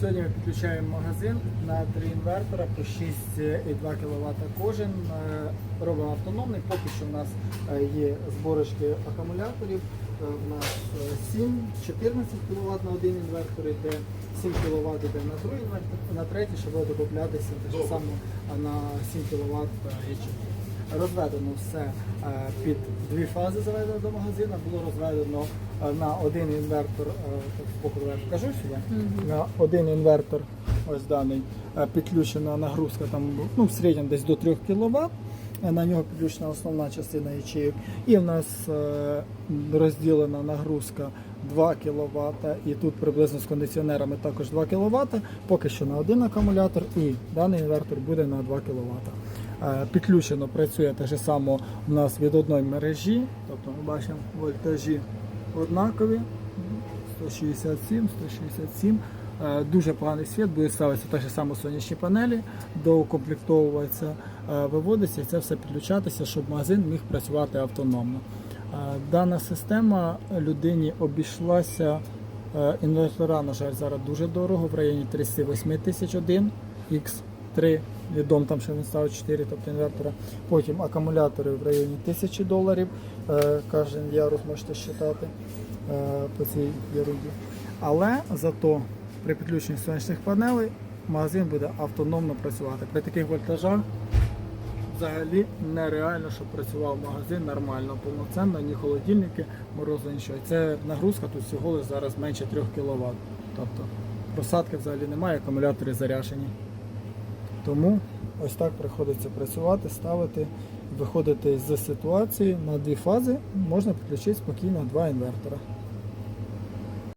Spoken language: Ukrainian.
Сьогодні ми підключаємо магазин на три інвертора по 6,2 кВт кожен. Е, Робимо автономний. Поки що в нас е, є зборочки акумуляторів. У нас е, 7, 14 кВт на один інвертор йде, 7 кВт йде на другий інвертор, на третій буде докуплятися так само е, на 7 кВт ячейки. Розведено все е, під дві фази заведено до магазину. Було розведено е, на один інвертор, е, сюди. На один інвертор, ось даний, підключена нагрузка там ну, в середньому десь до 3 кВт. На нього підключена основна частина ячейок. І в нас розділена нагрузка 2 кВт, і тут приблизно з кондиціонерами також 2 кВт, поки що на один акумулятор, і даний інвертор буде на 2 кВт. Е, Підключено працює так же само у нас від одної мережі, тобто ми бачимо вольтажі однакові. 167, 167. Е, Дуже поганий світ, буде ставитися так же само сонячні панелі, доукомплектовуватися, е, виводиться і це все підключатися, щоб магазин міг працювати автономно. Дана система людині обійшлася. Інвертора, на жаль, зараз дуже дорого, в районі 38 тисяч один, X3, відом там ще він ставить 4, тобто інвертора. Потім акумулятори в районі 1000 доларів, е, кожен ярус можете считати е, по цій ерунді. Але зато при підключенні сонячних панелей магазин буде автономно працювати. При таких вольтажах взагалі нереально, щоб працював магазин нормально, повноцінно, ні холодильники, морозу, нічого. Це нагрузка тут всього зараз менше 3 кВт. Тобто просадки взагалі немає, акумулятори заряжені. Тому ось так приходиться працювати, ставити, виходити з ситуації на дві фази, можна підключити спокійно два інвертора.